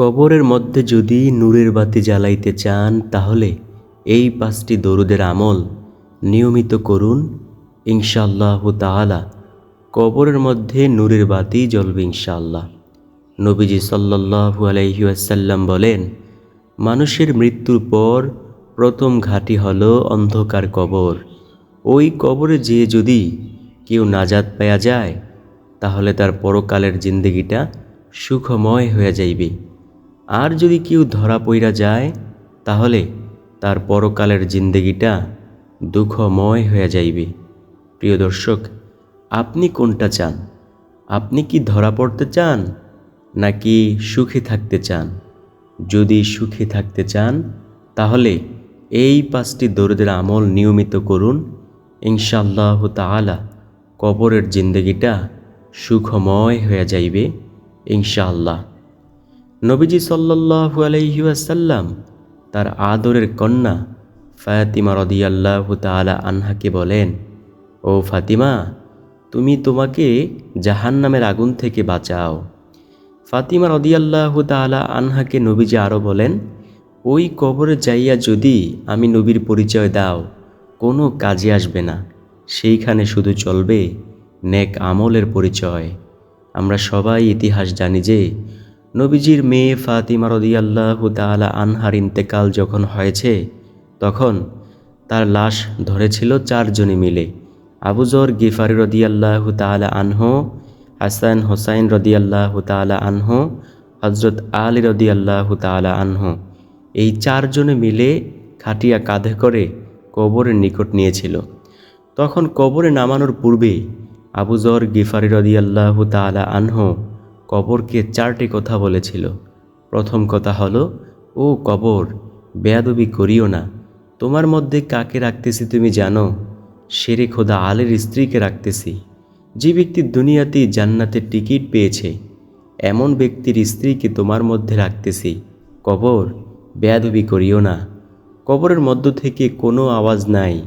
কবরের মধ্যে যদি নূরের বাতি জ্বালাইতে চান, তাহলে এই পাঁচটি দরুদের আমল নিয়মিত করুন। ইনশাল্লাহ তাআলা, কবরের মধ্যে নূরের বাতি জ্বলবে ইনশাআল্লাহ। নবীজি সাল্লাল্লাহু আলাইহি ওয়াসাল্লাম বলেন, মানুষের মৃত্যুর পর প্রথম ঘাটি হল অন্ধকার কবর। ওই কবরে যেয়ে যদি কেউ নাজাত পাওয়া যায়, তাহলে তার পরকালের জিন্দগিটা সুখময় হয়ে যাইবে। আর যদি কেউ ধরা পইরা যায়, তাহলে তার পরকালের জিন্দগিটা দুঃখময় হয়ে যাইবে। প্রিয় দর্শক, আপনি কোনটা চান? আপনি কি ধরা পড়তে চান, নাকি সুখে থাকতে চান? যদি সুখে থাকতে চান, তাহলে এই পাঁচটি দরুদের আমল নিয়মিত করুন। ইনশাআল্লাহ তাআলা কবরের জিন্দগিটা সুখময় হয়ে যাইবে, ইনশাআল্লাহ। নবীজি সাল্লাল্লাহু আলাইহি ওয়াসাল্লাম তার আদরের কন্যা ফাতিমা রদিয়াল্লাহু তাআলা আনহাকে বলেন, ও ফাতিমা, তুমি তোমাকে জাহান্নামের আগুন থেকে বাঁচাও। ফাতিমা রদিয়াল্লাহু তাআলা আনহাকে নবীজি আরও বলেন, ওই কবরে যাইয়া যদি আমি নবীর পরিচয় দাও, কোনো কাজে আসবে না। সেইখানে শুধু চলবে নেক আমলের পরিচয়। আমরা সবাই ইতিহাস জানি যে নবীজির মেয়ে ফাতিমা রদিয়াল্লাহু তাআলা আনহার ইন্তেকাল যখন হয়েছে, তখন তার লাশ ধরেছিল চারজনে মিলে। আবুজর গিফারি রদিয়াল্লাহু তাআলা আনহ, হাসান হোসাইন রদিয়াল্লাহু তাআলা আনহ হজরত আলী রদিয়াল্লাহু তাআলা আনহ। এই চারজনে মিলে খাটিয়া কাঁধে করে কবরের নিকট নিয়েছিল। তখন কবরে নামানোর পূর্বে আবুজর গিফারি রদিয়াল্লাহু তাআলা আনহ কবরকে চারটি কথা বলেছিল। প্রথম কথা হলো, ও কবর, বেয়াদবি করিও না। তোমার মধ্যে কাকে রাখতেছি তুমি জানো? শেরে খোদা আলের স্ত্রীকে রাখতেছি। যে ব্যক্তি দুনিয়াতেই জান্নাতের টিকিট পেয়েছে, এমন ব্যক্তির স্ত্রীকে তোমার মধ্যে রাখতেছি। কবর, বেয়াদবি করিও না। কবরের মধ্য থেকে কোনো আওয়াজ নাই।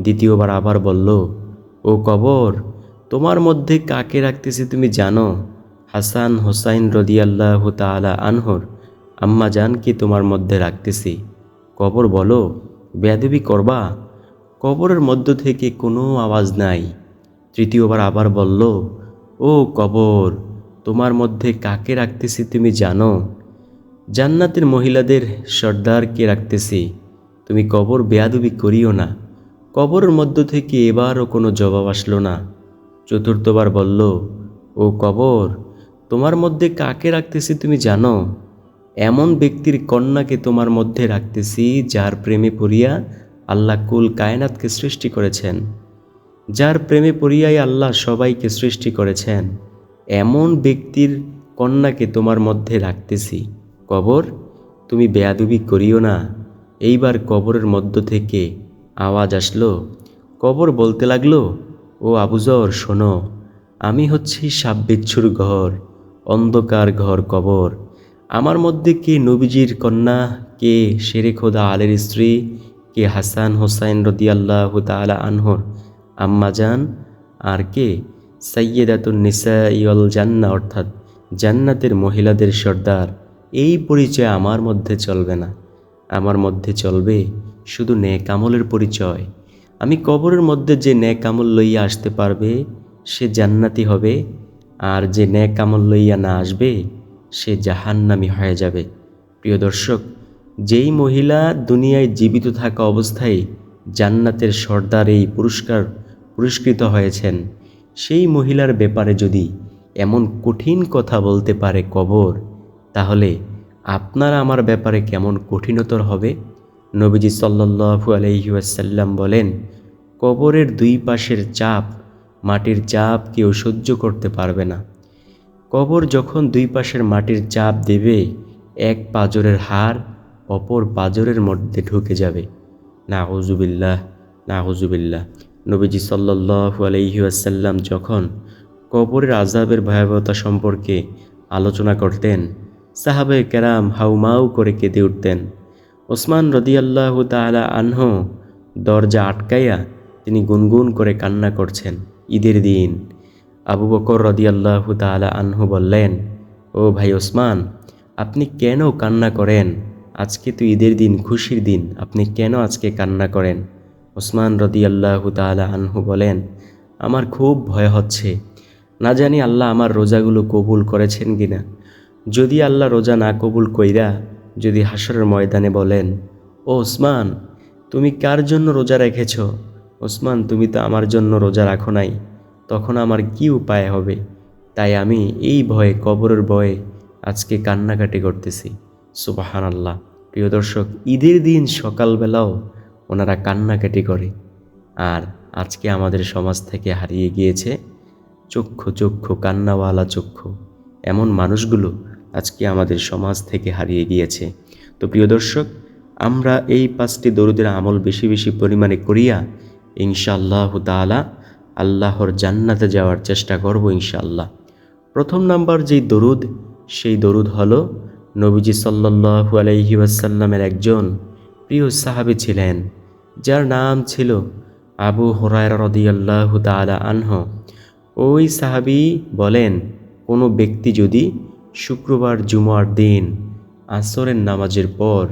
দ্বিতীয়বার আবার বলল, ও কবর, তোমার মধ্যে কাকে রাখতেছি তুমি জানো? হাসান হোসাইন রদিয়াল্লাহ তালা আনহর, আম্মা জানকে তোমার মধ্যে রাখতেছি? কবর বলো? বেয়াদবি করবা? কবরের মধ্য থেকে কোনো আওয়াজ নাই। তৃতীয়বার আবার বলল, ও কবর, তোমার মধ্যে কাকে রাখতেছি তুমি জানো? জান্নাতের মহিলাদের সর্দারকে রাখতেছি? তুমি কবর বেয়াদবি করিও না। কবরের মধ্য থেকে এবারও কোনো জবাব আসলো না। চতুর্থবার বলল, ও কবর তোমার মধ্যে কাকে রাখতেছি তুমি জানো? এমন ব্যক্তির কন্যাকে তোমার মধ্যে রাখতেছি যার প্রেমে পড়িয়া আল্লাহ কুল কায়নাতকে সৃষ্টি করেছেন। যার প্রেমে পড়িয়াই আল্লাহ সবাইকে সৃষ্টি করেছেন। এমন ব্যক্তির কন্যাকে তোমার মধ্যে রাখতেছি। কবর? তুমি বেয়াদুবি করিও না। এইবার কবরের মধ্য থেকে আওয়াজ আসলো। কবর বলতে লাগল, ও আবুজর শোনো, আমি হচ্ছি সাববিচ্ছুর ঘর। অন্ধকার ঘর কবর। আমার মধ্যে কে নবীজির কন্যা, কে শেরে খোদা আলের স্ত্রী, কে হাসান হোসাইন রদিয়াল্লাহ তালা আনহর আম্মাজান আর কে সৈয়দাতুন নিসা ইয়ল জান্না, অর্থাৎ জান্নাতের মহিলাদের সর্দার। এই পরিচয় আমার মধ্যে চলবে না। আমার মধ্যে চলবে শুধু ন্যাক আমলের পরিচয়। আমি কবরের মধ্যে যে ন্যাক আমল লইয়া আসতে পারবে, সে জান্নাতি হবে। আর যে ন্যাক আমল লইয়া না আসবে, সে জাহান্নামি হয়ে যাবে। প্রিয় দর্শক, যেই মহিলা দুনিয়ায় জীবিত থাকা অবস্থায় জান্নাতের সর্দার এই পুরস্কার পুরস্কৃত হয়েছেন, সেই মহিলার ব্যাপারে যদি এমন কঠিন কথা বলতে পারে কবর, তাহলে আপনারা আমার ব্যাপারে কেমন কঠিনতর হবে? নবীজি সাল্লাহু আলহিউসাল্লাম বলেন, কবরের দুই পাশের চাপ মাটির চাপ কেউ সহ্য করতে পারবে না। কবর যখন দুই পাশের মাটির চাপ দেবে, এক পাজরের হার অপর পাজরের মধ্যে ঢুকে যাবে। না হজুবিল্লাহ না হজুবিল্লাহ নবীজি সাল্লাহু আলহিউসাল্লাম যখন কবরের আজাবের ভয়াবহতা সম্পর্কে আলোচনা করতেন সাহাবে কেরাম হাউমাউ করে কেঁদে উঠতেন। ওসমান রদিয়াল্লাহ তালা আনহ দরজা আটকাইয়া তিনি গুনগুন করে কান্না করছেন। ঈদের দিন। আবু বকর রদিয়াল্লাহ তালা আনহু বললেন, ও ভাই ওসমান, আপনি কেন কান্না করেন? আজকে তো ঈদের দিন, খুশির দিন, আপনি কেন আজকে কান্না করেন? ওসমান রদি আল্লাহ তালা আনহু বলেন, আমার খুব ভয় হচ্ছে। না জানি আল্লাহ আমার রোজাগুলো কবুল করেছেন কিনা। যদি আল্লাহ রোজা না কবুল কইরা যদি হাসরের ময়দানে বলেন, ও ওসমান, তুমি কার জন্য রোজা রেখেছ? ওসমান, তুমি তো আমার জন্য রোজা রাখো নাই। তখন আমার কি উপায় হবে? তাই আমি এই ভয়ে, কবরের ভয়ে আজকে কান্নাকাটি করতেছি। সুবাহান আল্লাহ প্রিয় দর্শক, ঈদের দিন সকালবেলাও ওনারা কান্নাকাটি করে। আর আজকে আমাদের সমাজ থেকে হারিয়ে গিয়েছে চক্ষু চক্ষু, কান্নাওয়ালা চক্ষু। এমন মানুষগুলো আজকে আমাদের সমাজ থেকে হারিয়ে গিয়েছে। তো প্রিয় দর্শক, আমরা এই পাঁচটি দরুদের আমল বেশি বেশি পরিমাণে করিয়া ইনশাআল্লাহ তাআলা আল্লাহর জান্নাতে যাওয়ার চেষ্টা করব ইনশাআল্লাহ। প্রথম নাম্বার যেই দরুদ, সেই দরুদ হলো নবীজি সাল্লাল্লাহু আলাইহি ওয়াসাল্লামের একজন প্রিয় সাহাবী ছিলেন, যার নাম ছিল আবু হরায়রা রদিয়াল্লাহু তাআলা আনহ। ওই সাহাবী বলেন, কোনো ব্যক্তি যদি শুক্রবার জুমার দিন আসরের নামাজের পর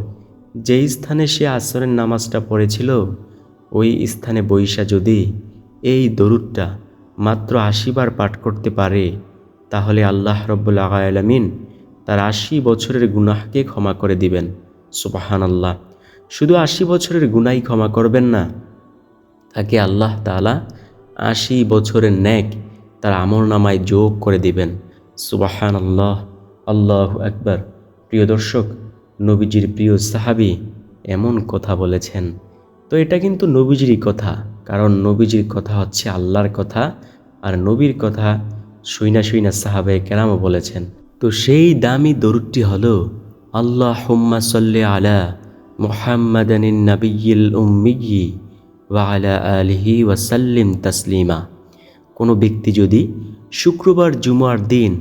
যেই স্থানে সে আসরের নামাজটা পড়েছিল ওই স্থানে বৈশা যদি এই দরুদটা মাত্র আশিবার পাঠ করতে পারে, তাহলে আল্লাহ রব্বুল আলামিন তার আশি বছরের গুনাহকে ক্ষমা করে দিবেন। সুবাহান আল্লাহ শুধু আশি বছরের গুনাই ক্ষমা করবেন না, তাকে আল্লাহ তালা আশি বছরের ন্যাক তার আমর নামায় যোগ করে দিবেন। সুবাহান আল্লাহ আল্লাহ একবার প্রিয় দর্শক, নবীজির প্রিয় সাহাবি এমন কথা বলেছেন। তো এটা কিন্তু নবীজিরই কথা, কারণ নবীজির কথা হচ্ছে আল্লাহর কথা, আর নবীর কথা শুইনা শুইনা সাহাবে কেরামও বলেছেন। তো সেই দামি দরুদটি হলো আল্লাহ হুম্মা সাল্লি আলা মোহাম্মদানিন নাবিয়িল উম্মিয়ি ওয়া আলা আলিহি ওয়াসাল্লিম তাসলিমা। কোনো ব্যক্তি যদি শুক্রবার জুমার দিন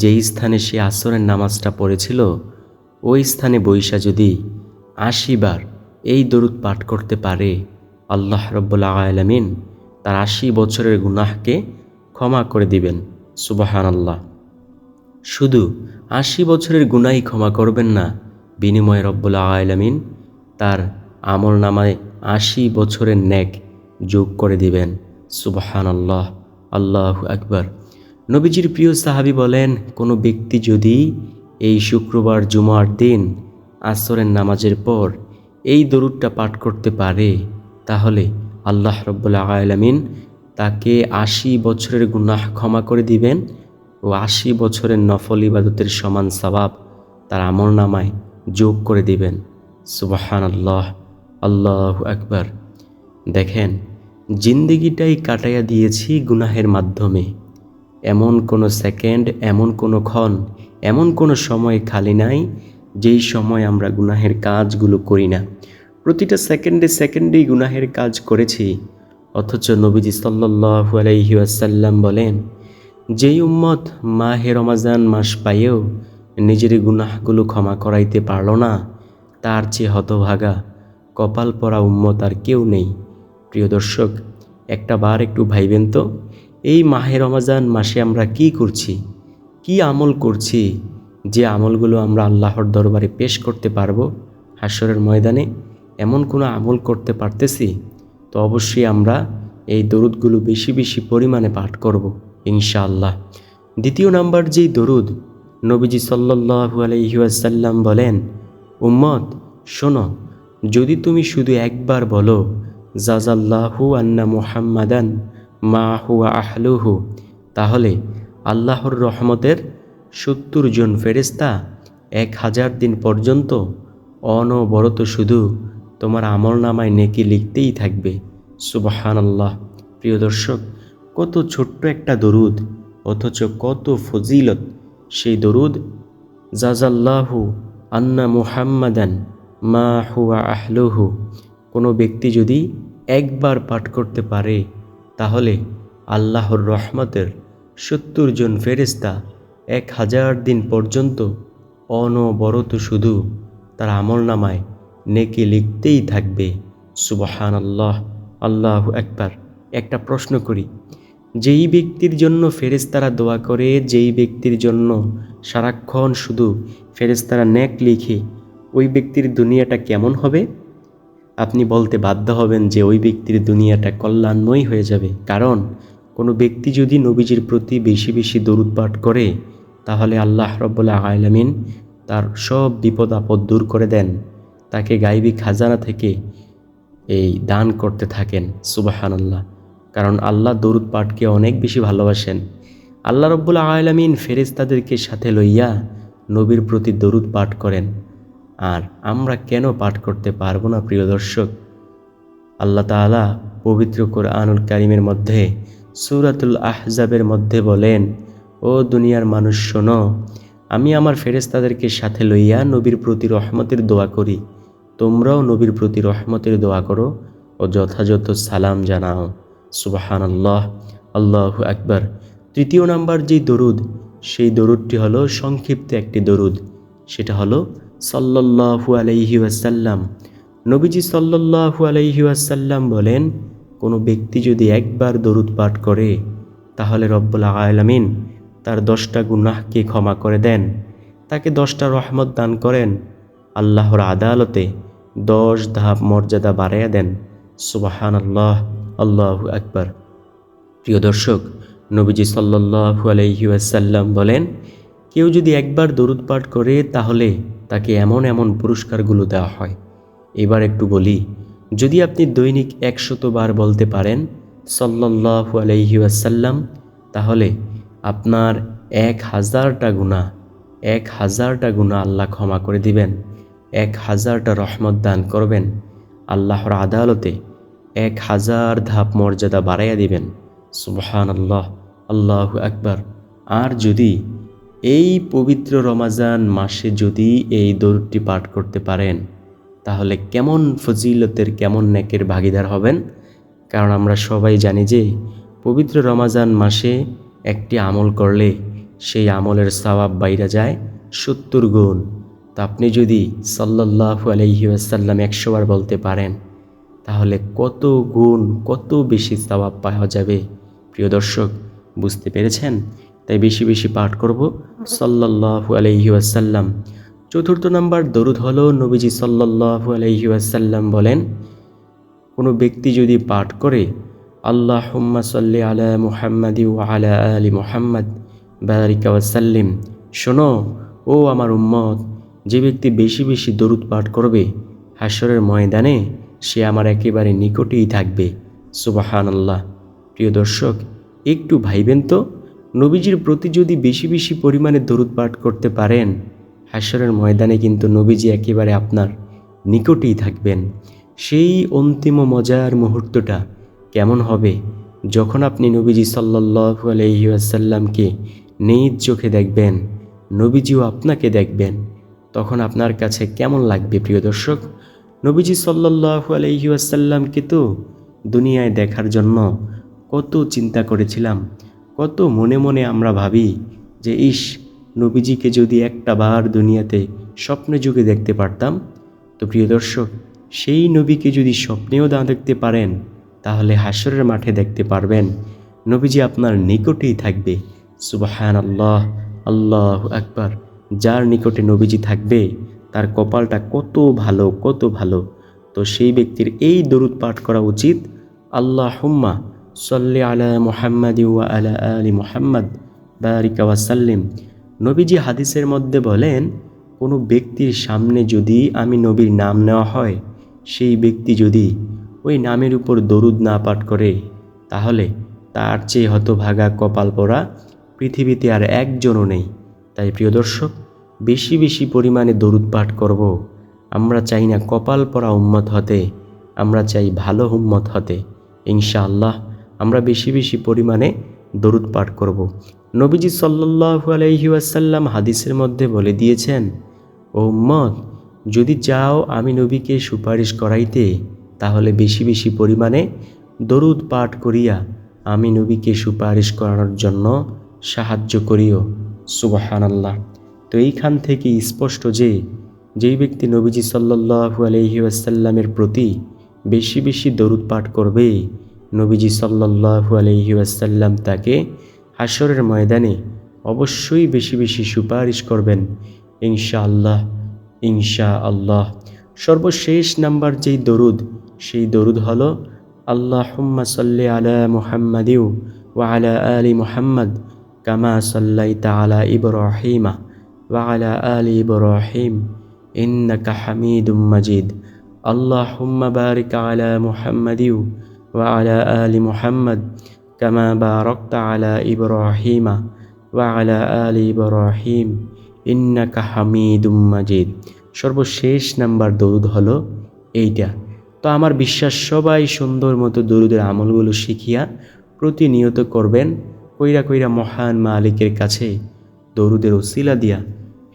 যেই স্থানে সে আসরের নামাজটা পড়েছিল, ওই স্থানে বৈশা যদি আশিবার এই দরুদ পাঠ করতে পারে। আল্লাহ রব্বুল্লা আলমিন তার আশি বছরের গুনাহকে ক্ষমা করে দিবেন। সুবাহান আল্লাহ শুধু আশি বছরের গুনাই ক্ষমা করবেন না, বিনিময়ে রব্বুল্লা আলমিন তার আমল নামায় আশি বছরের ন্যাক যোগ করে দিবেন। সুবাহান আল্লাহ আল্লাহ আকবর। নবীজির প্রিয় সাহাবি বলেন, কোনো ব্যক্তি যদি এই শুক্রবার জুমার দিন আসরের নামাজের পর এই দরুদটা পাঠ করতে পারে, তাহলে আল্লাহ রব্বুল্লা আলমিন তাকে আশি বছরের গুনাহ ক্ষমা করে দিবেন ও আশি বছরের নফল ইবাদতের সমান সবাব তার আমল নামায় যোগ করে দিবেন। সুবাহান আল্লাহ আল্লাহ আকবার। দেখেন, জিন্দিগিটাই কাটাইয়া দিয়েছি গুনাহের মাধ্যমে। এমন কোনো সেকেন্ড, এমন কোনো ক্ষণ, এমন কোনো সময় খালি নাই যেই সময় আমরা গুনাহের কাজগুলো করি না, প্রতিটা সেকেন্ডে সেকেন্ডেই গুনাহের কাজ করেছি। অথচ নবীজি সাল্লাহু আলাইহি আসাল্লাম বলেন, যেই উম্মত মাহে রমাজান মাস পাইয়েও নিজের গুনাহগুলো ক্ষমা করাইতে পারল না, তার চেয়ে হতভাগা, কপাল পরা উম্মত আর কেউ নেই। প্রিয় দর্শক, একটা বার একটু ভাইবেন তো, এই মাহে রমাজান মাসে আমরা কি করছি? কি আমল করছি? যে আমলগুলো আমরা আল্লাহর দরবারে পেশ করতে পারব হাসরের ময়দানে, এমন কোনো আমল করতে পারতেছি? তো অবশ্যই আমরা এই দরুদগুলো বেশি বেশি পরিমাণে পাঠ করব, ইনশাআল্লাহ। দ্বিতীয় নাম্বার যেই দরুদ, নবীজি সাল্লাহু আলহিউসাল্লাম বলেন, উম্মত, শোনো, যদি তুমি শুধু একবার বলো জাজাল্লাহু আন্না মুহাম্মাদান মা হুয়া আহলুহু তাহলে আল্লাহর রহমতের সত্তর জন ফেরেস্তা এক হাজার দিন পর্যন্ত অনবরত শুধু তোমার আমল নামায় নেকি লিখতেই থাকবে। সুবাহান আল্লাহ প্রিয় দর্শক, কত ছোট্ট একটা দরুদ, অথচ কত ফজিলত। সেই দরুদ জাজাল্লাহু আন্না মুহাম্মাদান মা হুয়া আহলুহু। কোনো ব্যক্তি যদি একবার পাঠ করতে পারে, তাহলে আল্লাহর রহমতের সত্তর জন ফেরেস্তা এক হাজার দিন পর্যন্ত অনবরত শুধু তার আমল নামায় নেকি লিখতেই থাকবে। সুবাহান আল্লাহ আল্লাহ একবার একটা প্রশ্ন করি, যেই ব্যক্তির জন্য ফেরেস্তারা দোয়া করে, যেই ব্যক্তির জন্য সারাক্ষণ শুধু ফেরেস্তারা নেক লিখে, ওই ব্যক্তির দুনিয়াটা কেমন হবে? আপনি বলতে বাধ্য হবেন যে ওই ব্যক্তির দুনিয়াটা কল্যাণময় হয়ে যাবে। কারণ কোনো ব্যক্তি যদি নবীজির প্রতি বেশি বেশি দরুদ পাঠ করে তাহলে আল্লাহ রব্বুল্লাহ আলমিন তার সব বিপদ আপদ দূর করে দেন। তাকে গাইবী খাজানা থেকে এই দান করতে থাকেন সুবাহান আল্লাহ কারণ আল্লাহ দরুদ পাঠকে অনেক বেশি ভালোবাসেন। আল্লাহ রব্বুল আলমিন ফেরেস্তাদেরকে সাথে লইয়া নবীর প্রতি দরুদ পাঠ করেন। আর আমরা কেন পাঠ করতে পারব না, প্রিয় দর্শক? আল্লাহ তাআলা পবিত্র কোরআনুল কারিমের মধ্যে, সুরাতুল আহজাবের মধ্যে বলেন ও দুনিয়ার মানুষ, শোনো, আমি আমার ফেরেস্তাদেরকে সাথে লইয়া নবীর প্রতি রহমতের দোয়া করি। তোমরাও নবীর প্রতি রহমতের দোয়া করো ও যথাযথ সালাম জানাও। সুবাহান আল্লাহ আল্লাহ আকবার। তৃতীয় নাম্বার যে দরুদ, সেই দরুদটি হলো সংক্ষিপ্ত একটি দরুদ। সেটা হলো সাল্লাল্লাহু আলাইহি ওয়াসাল্লাম। নবীজি সাল্লাল্লাহু আলাইহি ওয়াসাল্লাম বলেন, কোনো ব্যক্তি যদি একবার দরুদ পাঠ করে, তাহলে রব্বুল আলামিন তার দশটা গুনাহকে ক্ষমা করে দেন। তাকে দশটা রহমত দান করেন। আল্লাহর আদালতে দশ ধাপ মর্যাদা বাড়াইয়া দেন। সুবাহান আল্লাহ আল্লাহ আকবর। প্রিয় দর্শক, নবীজি সাল্লাল্লাহু আলাইহি ওয়াসাল্লাম বলেন, কেউ যদি একবার দরুদ পাঠ করে, তাহলে তাকে এমন এমন পুরস্কারগুলো দেওয়া হয়। এবার একটু বলি, যদি আপনি দৈনিক একশত বার বলতে পারেন সাল্লাল্লাহু আলাইহি ওয়াসাল্লাম, তাহলে আপনার এক হাজারটা গুণা এক হাজারটা গুণা আল্লাহ ক্ষমা করে দিবেন, এক হাজারটা রহমত দান করবেন, আল্লাহর আদালতে এক হাজার ধাপ মর্যাদা বাড়াইয়া দিবেন। সুবহান আল্লাহ আল্লাহ আকবার। আর যদি এই পবিত্র রমাজান মাসে যদি এই দৌড়টি পাঠ করতে পারেন, তাহলে কেমন ফজিলতের, কেমন নেকের ভাগিদার হবেন? কারণ আমরা সবাই জানি যে পবিত্র রমাজান মাসে একটি আমল করলে সেই আমলের সওয়াব বাইরা যায় সত্তর গুণ। তা আপনি যদি সাল্লাল্লাহু আলাইহি ওয়াসাল্লাম একশো বার বলতে পারেন, তাহলে কত গুণ, কত বেশি সওয়াব পাওয়া যাবে? প্রিয় দর্শক, বুঝতে পেরেছেন? তাই বেশি বেশি পাঠ করব। সাল্লাল্লাহু আলাইহি ওয়াসাল্লাম। চতুর্থ নাম্বার দরুদ হল, নবীজি সাল্লাল্লাহু আলাইহি ওয়াসাল্লাম বলেন, কোনো ব্যক্তি যদি পাঠ করে আল্লাহ হুম্মা সাল্লি আলা মুহাম্মাদি ওয়া আলা আলি মুহাম্মদ ওয়াসাল্লিম শোনো, ও আমার উম্মত, যে ব্যক্তি বেশি বেশি দরুদ পাঠ করবে হাসরের ময়দানে সে আমার একেবারে নিকটেই থাকবে। সুবাহান আল্লাহ প্রিয় দর্শক, একটু ভাইবেন তো, নবীজির প্রতি যদি বেশি বেশি পরিমাণে দরুদ পাঠ করতে পারেন হাসরের ময়দানে কিন্তু নবীজি একেবারে আপনার নিকটেই থাকবেন। সেই অন্তিম মজার মুহূর্তটা কেমন হবে? যখন আপনি নবীজি সাল্লাল্লাহু আলাইহি ওয়াসাল্লামকে নিজ চোখে দেখবেন, নবীজিও আপনাকে দেখবেন, তখন আপনার কাছে কেমন লাগবে প্রিয় দর্শক? নবীজি সাল্লাল্লাহু আলাইহি ওয়াসাল্লামকে তো দুনিয়ায় দেখার জন্য কত চিন্তা করেছিলাম, কত মনে মনে আমরা ভাবি যে ইস নবীজিকে যদি একটা বার দুনিয়াতে স্বপ্নে যুগে দেখতে পারতাম, তো প্রিয় দর্শক, সেই নবীকে যদি স্বপ্নেও না দেখতে পারেন তাহলে হাসরের মাঠে দেখতে পারবেন নবীজি আপনার নিকটেই থাকবে। সুবাহান আল্লাহ আল্লাহ আকবার। যার নিকটে নবীজি থাকবে, তার কপালটা কত ভালো কত ভালো। তো সেই ব্যক্তির এই দরুদ পাঠ করা উচিত। আল্লাহ হুম্মা সাল্লি আলা মুহাম্মাদি ওয়া আলা আলি মুহাম্মদ, বারিকা ওয়াসাল্লিম নবীজি হাদিসের মধ্যে বলেন, কোনো ব্যক্তির সামনে যদি আমি নবীর নাম নেওয়া হয়, সেই ব্যক্তি যদি ওই নামের উপর দরুদ না পাঠ করে, তাহলে তার চেয়ে হতভাগা কপাল পরা পৃথিবীতে আর একজনও নেই তাই প্রিয় দর্শক, বেশি বেশি পরিমাণে দরুদ পাঠ করব। আমরা চাই না কপাল পরা উম্মত হতে, আমরা চাই ভালো উম্মত হতে ইনশাআল্লাহ আমরা বেশি বেশি পরিমাণে দরুদ পাঠ করব। নবীজি সাল্লাল্লাহু আলাইহি ওয়াসাল্লাম হাদিসের মধ্যে বলে দিয়েছেন, ও উম্মত, যদি চাও আমি নবীকে সুপারিশ করাইতে তাহলে বেশি বেশি পরিমাণে দরুদ পাঠ করিয়া আমি নবীকে সুপারিশ করানোর জন্য সাহায্য করিও। সুবাহান আল্লাহ তো এইখান থেকে স্পষ্ট যে, যেই ব্যক্তি নবীজি সাল্লাল্লাহু আলহি আসাল্লামের প্রতি বেশি বেশি দরুদ পাঠ করবে, নবীজি সাল্লাল্লাহু আলহি ওয়াসাল্লাম তাকে হাসরের ময়দানে অবশ্যই বেশি বেশি সুপারিশ করবেন ইনশা আল্লাহ ইনশা আল্লাহ সর্বশেষ নাম্বার যেই দরুদ সেই দরুদ হলো, আল্লাহুম্মা সাল্লি আলা মুহাম্মাদিউ ওয়া আলা আলি মুহাম্মদ কামা সাল্লাইতা আলা ইব্রাহিমা ওয়া আলা আলি ইব্রাহিম ইন্নাকা হামিদুম মাজিদ। আল্লাহুম্মা বারিক আলা মুহাম্মাদিউ ওয়া আলা আলি মুহাম্মদ কামা বারাকতা আলা ইব্রাহিমা ওয়া আলা আলি ইব্রাহিম ইন্নাকা হামিদুম মাজিদ। সর্বশেষ নাম্বার দরুদ হলো এইটা। তো আমার বিশ্বাস, সবাই সুন্দর মতো দরুদের আমলগুলো শিখিয়া প্রতিনিয়ত করবেন, কইরা কইরা মহান মালিকের কাছে দরুদের ওসিলা দিয়া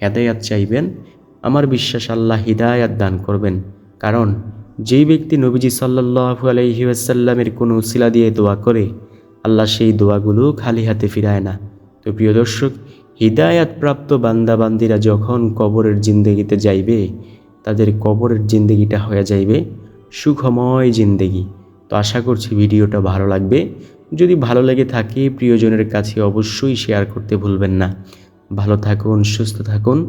হেদায়াত চাইবেন। আমার বিশ্বাস, আল্লাহ হিদায়াত দান করবেন। কারণ, যেই ব্যক্তি নবীজি সাল্লাহু আলহি আসাল্লামের কোনো উসিলা দিয়ে দোয়া করে, আল্লাহ সেই দোয়াগুলো খালি হাতে ফিরায় না। তো প্রিয় দর্শক, হিদায়াত প্রাপ্ত বান্দাবান্দিরা যখন কবরের জিন্দগিতে যাইবে, তাদের কবরের জিন্দগিটা হয়ে যাইবে সুখময় জিন্দেগি। তো আশা করছি ভিডিওটা ভালো লাগবে। যদি ভালো লেগে থাকে, প্রিয়জনের কাছে অবশ্যই শেয়ার করতে ভুলবেন না। ভালো থাকুন, সুস্থ থাকুন।